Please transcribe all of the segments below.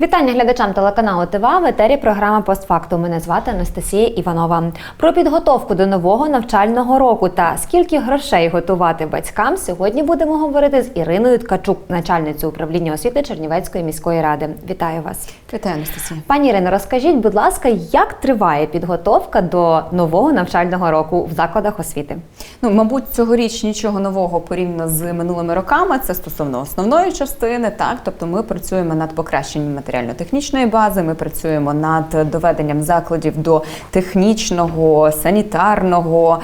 Вітання глядачам телеканалу ТВА в етері програма «Постфактум». Мене звати Анастасія Іванова. Про підготовку до нового навчального року та скільки грошей готувати батькам сьогодні будемо говорити з Іриною Ткачук, начальницею управління освіти Чернівецької міської ради. Вітаю вас, Вітаю, Анастасія. пані Ірино. Розкажіть, будь ласка, як триває підготовка до нового навчального року в закладах освіти? Ну, мабуть, цьогоріч нічого нового порівняно з минулими роками. Це стосовно основної частини. Так, тобто ми працюємо над покращенням матеріально-технічної бази. Ми працюємо над доведенням закладів до технічного, санітарного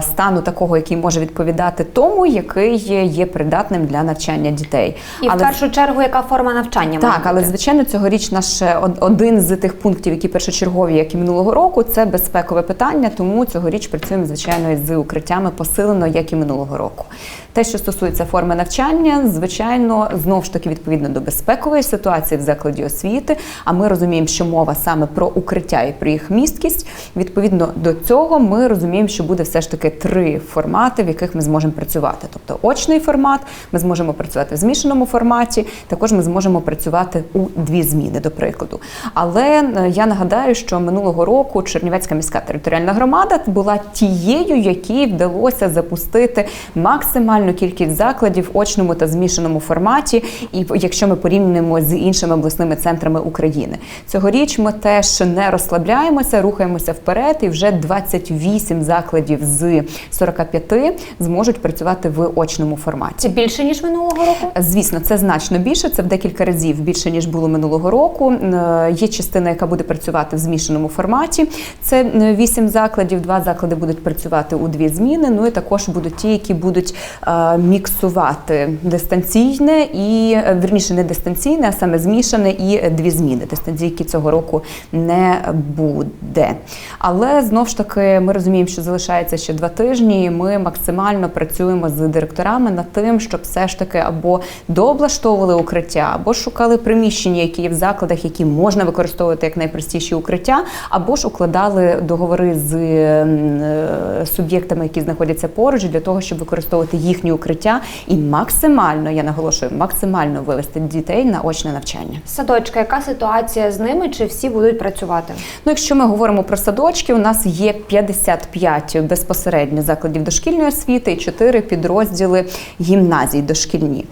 стану, такого, який може відповідати тому, який є придатним для навчання дітей. І в першу чергу, яка форма навчання Так, має але бути? звичайно, цьогоріч наш один з тих пунктів, які першочергові, як і минулого року, це безпекове питання. Тому цьогоріч працюємо звичайно з укриттями посилено, як і минулого року. Те, що стосується форми навчання, звичайно, знов ж таки відповідно до безпекової ситуації в закладі освіти. А ми розуміємо, що мова саме про укриття і про їх місткість. Відповідно до цього, ми розуміємо, що буде все ж таки три формати, в яких ми зможемо працювати. Тобто очний формат, ми зможемо працювати в змішаному форматі. Також ми зможемо працювати у дві зміни, до прикладу. Але е, я нагадаю, що минулого року Чернівецька міська територіальна громада була тією, якій вдалося запустити максимальну кількість закладів в очному та змішаному форматі. І якщо ми порівнюємо з іншими обласними центрами України, цьогоріч ми теж не розслабляємося, рухаємося вперед, і вже 28 закладів з 45 зможуть працювати в очному форматі. Це більше ніж минулого року? Звісно, це значно більше. Це в декілька разів більше ніж було минулого року. Е, Є частина, яка буде працювати в змішаному форматі. Це е, вісім закладів. Два заклади будуть працювати у дві зміни. Ну і також будуть ті, які будуть е, міксувати дистанційне і е, вірніше не дистанційне, а саме змішане і е, дві зміни. Дистанційки цього року не буде. Але знов ж таки ми розуміємо, що залишається ще два тижні. і Ми максимально працюємо з директорами над тим, щоб все ж таки або дооблаштовували укриття, або шукали приміщення, які є в закладах, які можна використовувати як найпростіші укриття, або ж укладали договори з е, суб'єктами, які знаходяться поруч, для того, щоб використовувати їхні укриття і максимально, я наголошую, максимально вивести дітей на очне навчання. Садочка, яка ситуація з ними? Чи всі будуть працювати? Ну, якщо ми говоримо про садочки, у нас є 55 безпосередньо закладів дошкільної освіти і 4 підрозділи гімназій дошкільні.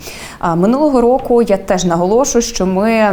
Минулого року я теж наголошую, що ми е,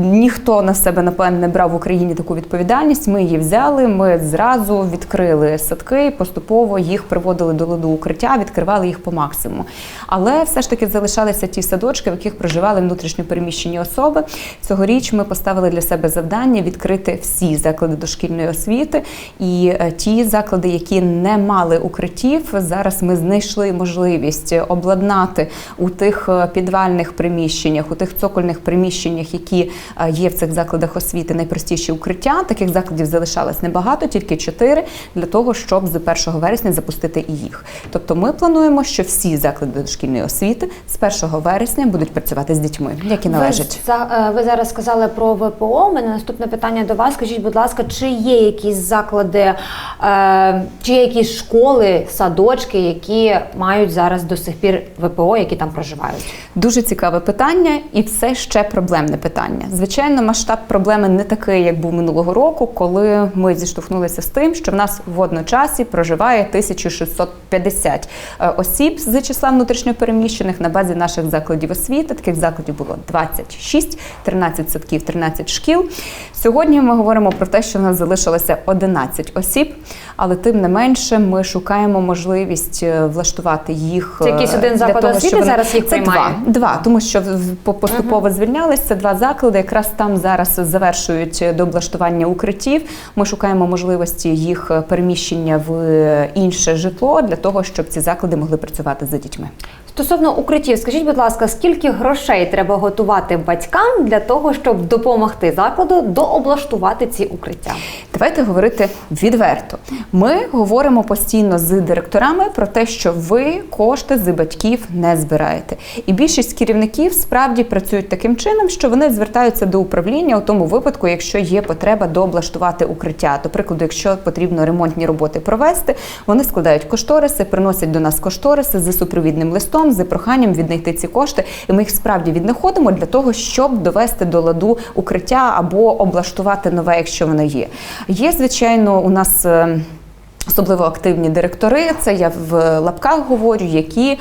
ніхто на себе напевне не брав в Україні таку відповідальність. Ми її взяли. Ми зразу відкрили садки, поступово їх приводили до ладу укриття, відкривали їх по максимуму. Але все ж таки залишалися ті садочки, в яких проживали внутрішньо переміщені особи. Цьогоріч ми поставили для себе завдання відкрити всі заклади дошкільної освіти. І е, ті заклади, які не мали укриттів, зараз ми знайшли можливість обладнати у тих е, підвальних приміщеннях, у тих цокольних приміщеннях, які е, є в цих закладах освіти, найпростіші укриття. Таких закладів залишалось небагато, тільки чотири, для того, щоб з 1 вересня запустити і їх. Тобто, ми плануємо, що всі заклади дошкільної освіти з 1 вересня будуть працювати з дітьми, як і належить. Е, ви зараз сказали про ВПО. У мене наступне питання до вас. Скажіть, будь ласка, чи є якісь заклади, е, чи є якісь школи, садочки, які мають зараз до сих пір ВПО, які там проживають? Дуже цікаве питання, і все ще проблемне питання. Звичайно, масштаб проблеми не такий, як був минулого року, коли ми зіштовхнулися з тим, що в нас в одночасі проживає 1650 е, осіб з числа внутрішньопереміщених на базі наших закладів освіти. Таких закладів було 26, 13 садків, 13 шкіл. Сьогодні ми говоримо про те, що в нас залишилося 11 осіб, але тим не менше ми шукаємо можливість е, влаштувати їх Це якийсь е, один заклад того, освіти вони- зараз їх Це приймає? два. Два, тому що поступово звільнялися це два заклади. Якраз там зараз завершують дооблаштування укриттів. Ми шукаємо можливості їх переміщення в інше житло для того, щоб ці заклади могли працювати за дітьми. Стосовно укриттів, скажіть, будь ласка, скільки грошей треба готувати батькам для того, щоб допомогти закладу дооблаштувати ці укриття? Давайте говорити відверто. Ми говоримо постійно з директорами про те, що ви кошти з батьків не збираєте. І більшість керівників справді працюють таким чином, що вони звертаються до управління у тому випадку, якщо є потреба дооблаштувати укриття. До прикладу, якщо потрібно ремонтні роботи провести, вони складають кошториси, приносять до нас кошториси з супровідним листом, з проханням віднайти ці кошти. І ми їх справді віднаходимо для того, щоб довести до ладу укриття або облаштувати нове, якщо воно є. Є, звичайно, у нас. е, Особливо активні директори, це я в лапках говорю, які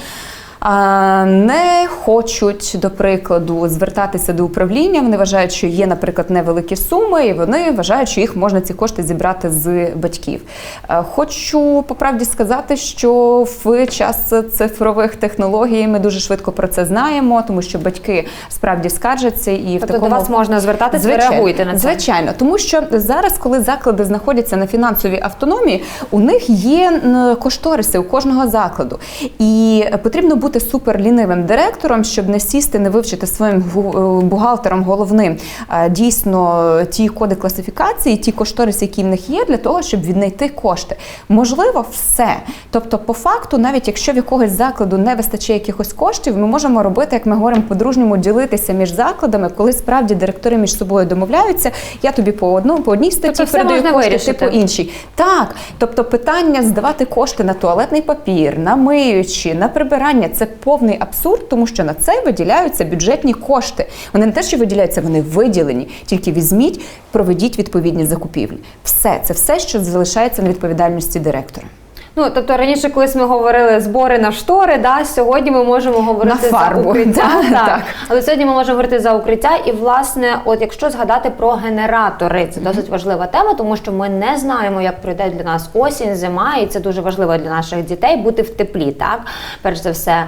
не хочуть, до прикладу, звертатися до управління. Вони вважають, що є, наприклад, невеликі суми, і вони вважають, що їх можна ці кошти зібрати з батьків. Хочу по правді сказати, що в час цифрових технологій ми дуже швидко про це знаємо, тому що батьки справді скаржаться і в Тобто такому до вас можна звертатись, ви Звичайно, реагуєте на це. Звичайно, тому що зараз, коли заклади знаходяться на фінансовій автономії, у них є кошториси у кожного закладу, і потрібно бути суперлінивим директором, щоб не сісти, не вивчити своїм е, бухгалтером головним е, дійсно ті коди класифікації, ті кошториси, які в них є, для того, щоб віднайти кошти. Можливо, все. Тобто, по факту, навіть якщо в якогось закладу не вистачає якихось коштів, ми можемо робити, як ми говоримо, по-дружньому ділитися між закладами, коли справді директори між собою домовляються. Я тобі по одному, по одній статті Тобто передаю кошти, вирішити. ти по іншій. Так, тобто питання здавати кошти на туалетний папір, на миючі, на прибирання це повний абсурд, тому що на це виділяються бюджетні кошти. Вони не те, що виділяються, вони виділені. Тільки візьміть, проведіть відповідні закупівлі. Все це все, що залишається на відповідальності директора. Ну тобто раніше, колись ми говорили збори на штори, да сьогодні ми можемо говорити На фарбу, за укриття. да, так. так. Але сьогодні ми можемо говорити за укриття. І власне, от якщо згадати про генератори, це досить важлива тема, тому що ми не знаємо, як пройде для нас осінь, зима, і це дуже важливо для наших дітей бути в теплі. Так, перш за все.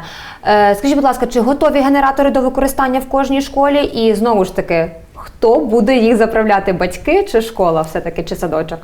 Е, скажіть, будь ласка, чи готові генератори до використання в кожній школі? І знову ж таки. Хто буде їх заправляти? Батьки чи школа, все таки, чи садочок?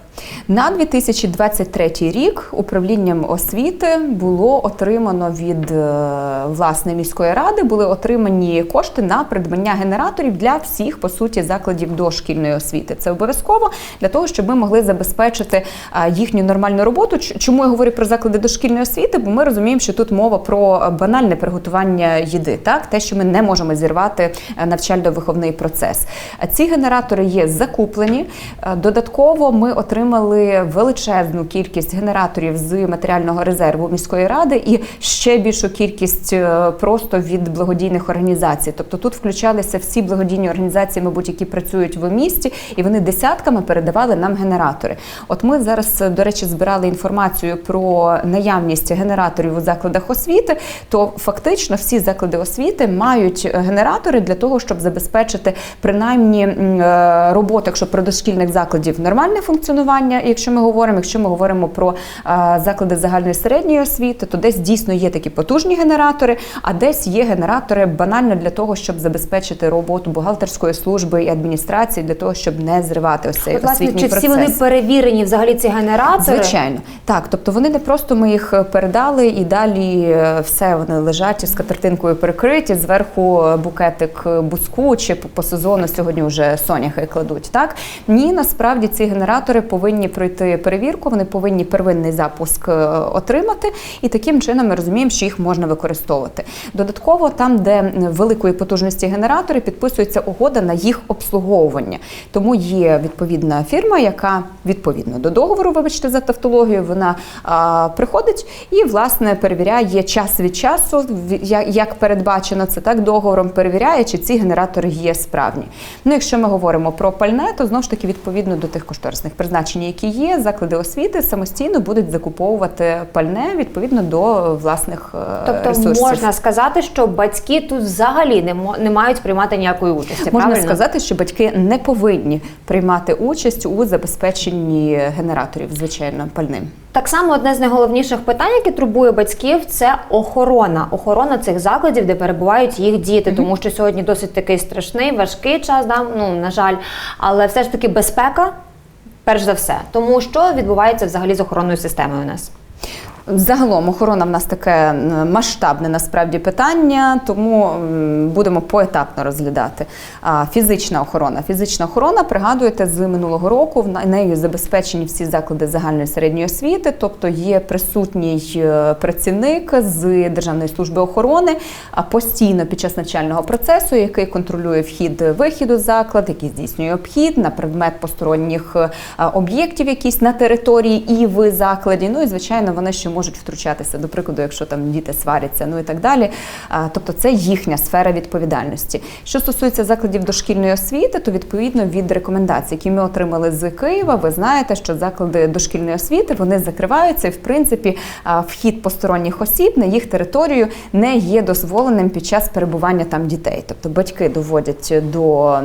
На 2023 рік управлінням освіти було отримано від е, власне міської ради були отримані кошти на придбання генераторів для всіх по суті закладів дошкільної освіти. Це обов'язково для того, щоб ми могли забезпечити е, їхню нормальну роботу. Чому я говорю про заклади дошкільної освіти? Бо ми розуміємо, що тут мова про банальне приготування їди, так те, що ми не можемо зірвати е, навчально-виховний процес. Ці генератори є закуплені. Е, Додатково ми отримали величезну кількість генераторів з матеріального резерву міської ради і ще більшу кількість е, просто від благодійних організацій. Тобто тут включалися всі благодійні організації, мабуть, які працюють в місті, і вони десятками передавали нам генератори. От ми зараз, е, до речі, збирали інформацію про наявність генераторів у закладах освіти. То фактично всі заклади освіти мають генератори для того, щоб забезпечити принаймні м, е, роботу, якщо про дошкільних закладів нормальне функціонування. Якщо ми говоримо, якщо ми говоримо про е, заклади загальної середньої освіти, то десь дійсно є такі потужні генератори, а десь є генератори банально для того, щоб забезпечити роботу бухгалтерської служби і адміністрації, для того, щоб не зривати ось цей От, власне, чи процес. всі вони перевірені взагалі ці генератори? Звичайно, так. Тобто вони не просто ми їх передали і далі е, все вони лежать з катертинкою перекриті, зверху букетик буску чи по сезону сьогодні вже соняхи кладуть. Так ні, насправді ці генератори повинні пройти перевірку, вони повинні первинний запуск е, отримати, і таким чином ми розуміємо, що їх можна використовувати. Додатково, там, де великої потужності генератори, підписується угода на їх обслуговування. Тому є відповідна фірма, яка відповідно до договору, вибачте за тавтологію, вона а, приходить і власне перевіряє час від часу, як передбачено це так договором, перевіряє, чи ці генератори є справні. Якщо ми говоримо про пальне, то знову ж таки відповідно до тих кошторисних призначень, які є, заклади освіти самостійно будуть закуповувати пальне відповідно до власних е, Тобто ресурсів. можна сказати, що батьки тут взагалі не, не мають приймати ніякої участі. Можна правильно? сказати, що батьки не повинні приймати участь у забезпеченні генераторів, звичайно, пальним. Так само одне з найголовніших питань, яке турбує батьків, це охорона. Охорона цих закладів, де перебувають їх діти, тому що сьогодні досить такий страшний, важкий час, да? ну на жаль, але все ж таки безпека, перш за все. Тому що відбувається взагалі з охоронною системою у нас. Загалом охорона в нас таке масштабне насправді питання, тому будемо поетапно розглядати. А, Фізична охорона. Фізична охорона, пригадуєте, з минулого року нею забезпечені всі заклади загальної середньої освіти, тобто є присутній е, працівник з Державної служби охорони постійно під час навчального процесу, який контролює вхід вихід у заклад, який здійснює обхід на предмет посторонніх е, об'єктів, якісь на території і в закладі. Ну і звичайно, вони ще можуть втручатися, до прикладу, якщо там діти сваряться, ну і так далі. Тобто, це їхня сфера відповідальності. Що стосується закладів дошкільної освіти, то відповідно від рекомендацій, які ми отримали з Києва, ви знаєте, що заклади дошкільної освіти вони закриваються, і в принципі вхід посторонніх осіб на їх територію не є дозволеним під час перебування там дітей. Тобто батьки доводять до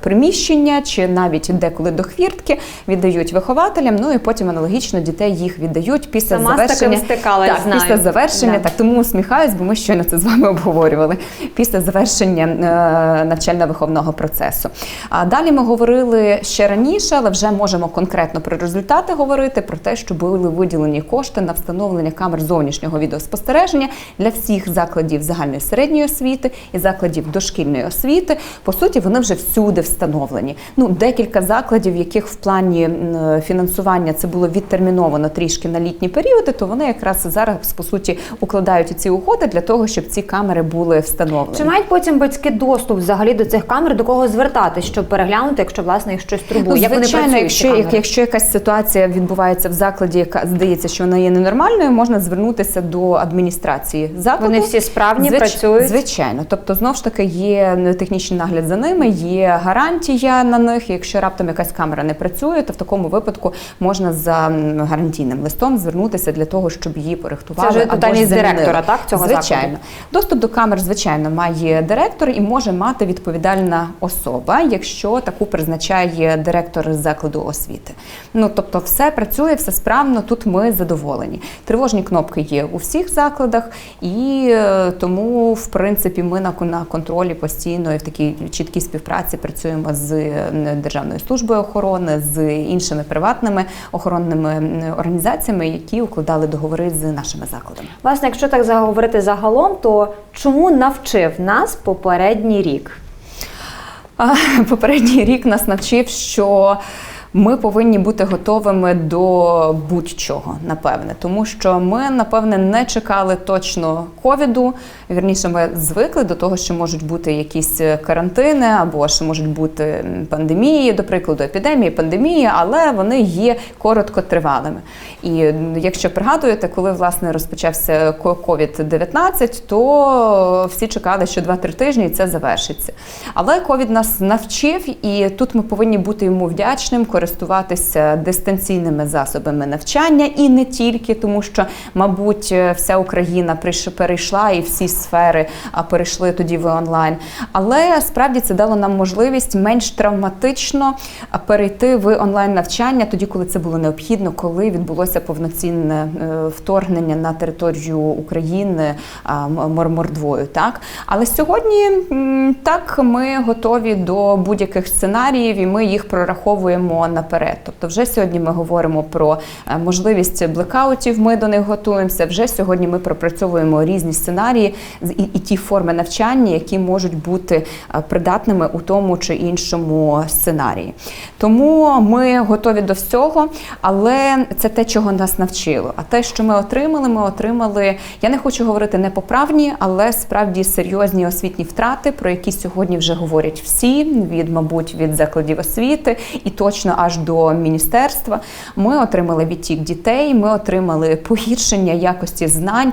приміщення чи навіть деколи до хвіртки, віддають вихователям. Ну і потім аналогічно дітей їх віддають після Сама з завершення стикалась, так, знаю. після завершення. Да. Так тому усміхаюсь, бо ми щойно це з вами обговорювали після завершення е, навчально-виховного процесу. А далі ми говорили ще раніше, але вже можемо конкретно про результати говорити про те, що були виділені кошти на встановлення камер зовнішнього відеоспостереження для всіх закладів загальної середньої освіти і закладів дошкільної освіти. По суті, вони вже всюди встановлені. Ну декілька закладів, яких в плані фінансування це було відтерміновано трішки на літні періоди, то вони якраз зараз по суті укладають ці угоди для того, щоб ці камери були встановлені. Чи мають потім батьки доступ взагалі до цих камер, до кого звертатись, щоб переглянути, якщо власне їх щось турбує? Ну, Як вони працюють, якщо, як, якщо якась ситуація відбувається в закладі, яка здається, що вона є ненормальною, можна звернутися до адміністрації закладу. Вони всі справні, Звич- працюють? Звичайно, тобто знов ж таки є технічний нагляд за ними, є гарантія на них. Якщо раптом якась камера не працює, то в такому випадку можна за гарантійним листом звернутися для того, щоб її порихтували. Це вже питання директора, так, цього звичайно. закладу? Доступ до камер, звичайно, має директор і може мати відповідальна особа, якщо таку призначає директор закладу освіти. Ну тобто, все працює, все справно. Тут ми задоволені. Тривожні кнопки є у всіх закладах, і е, тому, в принципі, ми на, на контролі постійно і в такій чіткій співпраці працюємо з е, Державною службою охорони, з іншими приватними охоронними організаціями, які укладали договори з нашими закладами. Власне, якщо так заговорити загалом, то чому навчив нас попередній рік? Попередній рік нас навчив, що ми повинні бути готовими до будь-чого, напевне, тому що ми, напевне, не чекали точно ковіду. Вірніше, ми звикли до того, що можуть бути якісь карантини, або що можуть бути пандемії, до прикладу, епідемії, пандемії, але вони є короткотривалими. І якщо пригадуєте, коли власне розпочався COVID-19, то всі чекали, що 2-3 тижні це завершиться. Але ковід нас навчив, і тут ми повинні бути йому вдячним, користуватися дистанційними засобами навчання і не тільки, тому що, мабуть, вся Україна перейшла і всі сфери перейшли тоді в онлайн. Але справді це дало нам можливість менш травматично перейти в онлайн навчання тоді, коли це було необхідно, коли відбулося повноцінне е, вторгнення на територію України мормордвою. Так, але сьогодні так ми готові до будь-яких сценаріїв, і ми їх прораховуємо наперед. Тобто, вже сьогодні ми говоримо про е, можливість блекаутів. Ми до них готуємося. Вже сьогодні ми пропрацьовуємо різні сценарії і, і ті форми навчання, які можуть бути е, придатними у тому чи іншому сценарії. Тому ми готові до всього, але це те, чого нас навчило. А те, що ми отримали, ми отримали. Я не хочу говорити непоправні, але справді серйозні освітні втрати, про які сьогодні вже говорять всі, від, мабуть, від закладів освіти і точно аж до міністерства. Ми отримали відтік дітей, ми отримали погіршення якості знань.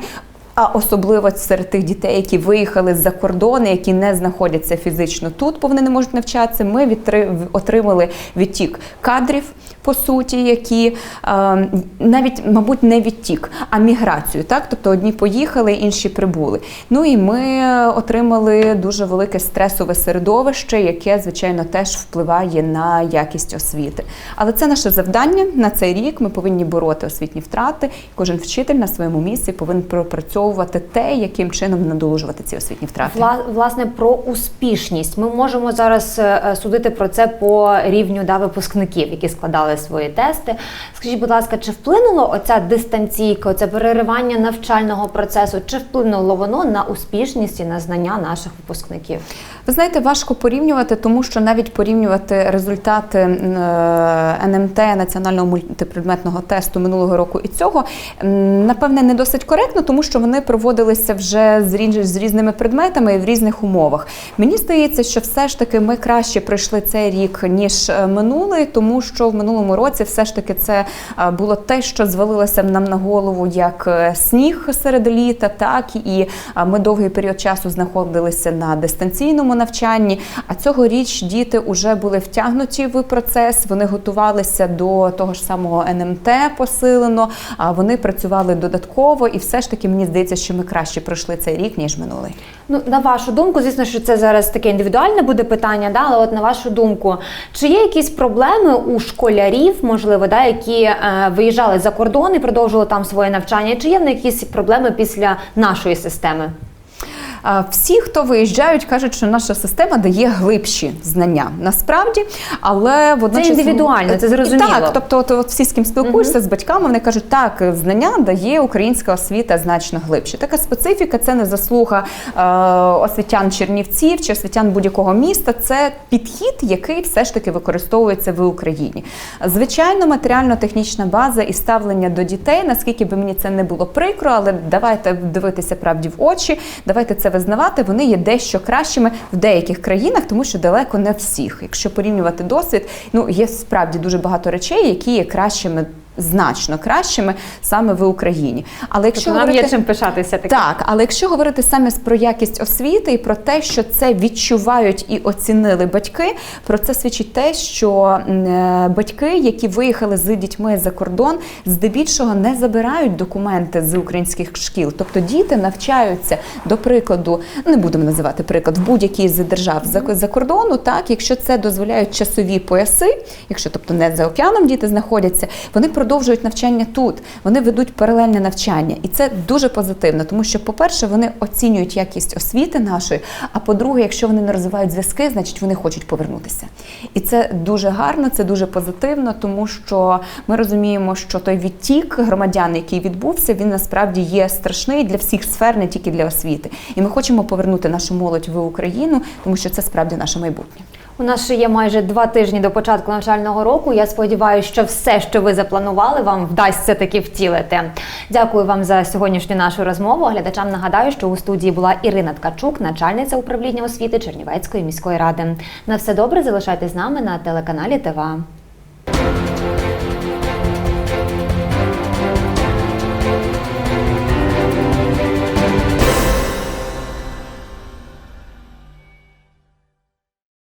А особливо серед тих дітей, які виїхали з-за кордону, які не знаходяться фізично тут, бо вони не можуть навчатися. Ми відтри- отримали відтік кадрів, по суті, які е, навіть, мабуть, не відтік, а міграцію. Так, тобто одні поїхали, інші прибули. Ну і ми отримали дуже велике стресове середовище, яке, звичайно, теж впливає на якість освіти. Але це наше завдання на цей рік. Ми повинні бороти освітні втрати. Кожен вчитель на своєму місці повинен пропрацьовувати використовувати те, яким чином надолужувати ці освітні втрати. Вла- власне про успішність. Ми можемо зараз е, е, судити про це по рівню да, випускників, які складали свої тести. Скажіть, будь ласка, чи вплинуло оця дистанційка, оце переривання навчального процесу? Чи вплинуло воно на успішність і на знання наших випускників? Ви знаєте, важко порівнювати, тому що навіть порівнювати результати е, НМТ національного мультипредметного тесту минулого року і цього напевне не досить коректно, тому що вони проводилися вже з різ- з різними предметами і в різних умовах. Мені здається, що все ж таки ми краще пройшли цей рік ніж е, минулий, тому що в минулому році все ж таки це е, було те, що звалилося нам на голову як е, сніг серед літа, так і ми довгий період часу знаходилися на дистанційному навчанні. А цьогоріч діти вже були втягнуті в процес. Вони готувалися до того ж самого НМТ посилено. А вони працювали додатково, і все ж таки мені здається, що ми краще пройшли цей рік ніж минулий. Ну, на вашу думку, звісно, що це зараз таке індивідуальне буде питання, да, але от на вашу думку, чи є якісь проблеми у школярів, можливо, да, які е, виїжджали за кордон і продовжували там своє навчання? Чи є якісь проблеми після нашої системи? Всі, хто виїжджають, кажуть, що наша система дає глибші знання насправді, але водночас індивідуально, це зрозуміло. Так, тобто, от, от всі, з ким спілкуєшся з батьками, вони кажуть, так, знання дає українська освіта значно глибше. Така специфіка це не заслуга е, освітян Чернівців чи освітян будь-якого міста. Це підхід, який все ж таки використовується в Україні. Звичайно, матеріально-технічна база і ставлення до дітей, наскільки би мені це не було прикро, але давайте дивитися правді в очі, давайте це визнавати. Вони є дещо кращими в деяких країнах, тому що далеко не всіх. Якщо порівнювати досвід, ну є справді дуже багато речей, які є кращими. Значно кращими саме в Україні, але якщо Тобто нам говорити... є чим пишатися таким. Так, але якщо говорити саме про якість освіти і про те, що це відчувають і оцінили батьки, про це свідчить те, що е, батьки, які виїхали з дітьми за кордон, здебільшого не забирають документи з українських шкіл. Тобто діти навчаються, до прикладу, не будемо називати приклад, в будь-якій з держав за, за кордону, так, якщо це дозволяють часові пояси, якщо тобто не за океаном діти знаходяться, вони продовжують навчання тут, вони ведуть паралельне навчання, і це дуже позитивно, тому що, по-перше, вони оцінюють якість освіти нашої. А по-друге, якщо вони не розвивають зв'язки, значить вони хочуть повернутися. І це дуже гарно, це дуже позитивно, тому що ми розуміємо, що той відтік громадян, який відбувся, він насправді є страшний для всіх сфер, не тільки для освіти. І ми хочемо повернути нашу молодь в Україну, тому що це справді наше майбутнє. У нас ще є майже два тижні до початку навчального року. Я сподіваюся, що все, що ви запланували, вам вдасться таки втілити. Дякую вам за сьогоднішню нашу розмову. Глядачам нагадаю, що у студії була Ірина Ткачук, начальниця управління освіти Чернівецької міської ради. На все добре залишайтесь з нами на телеканалі ТВА.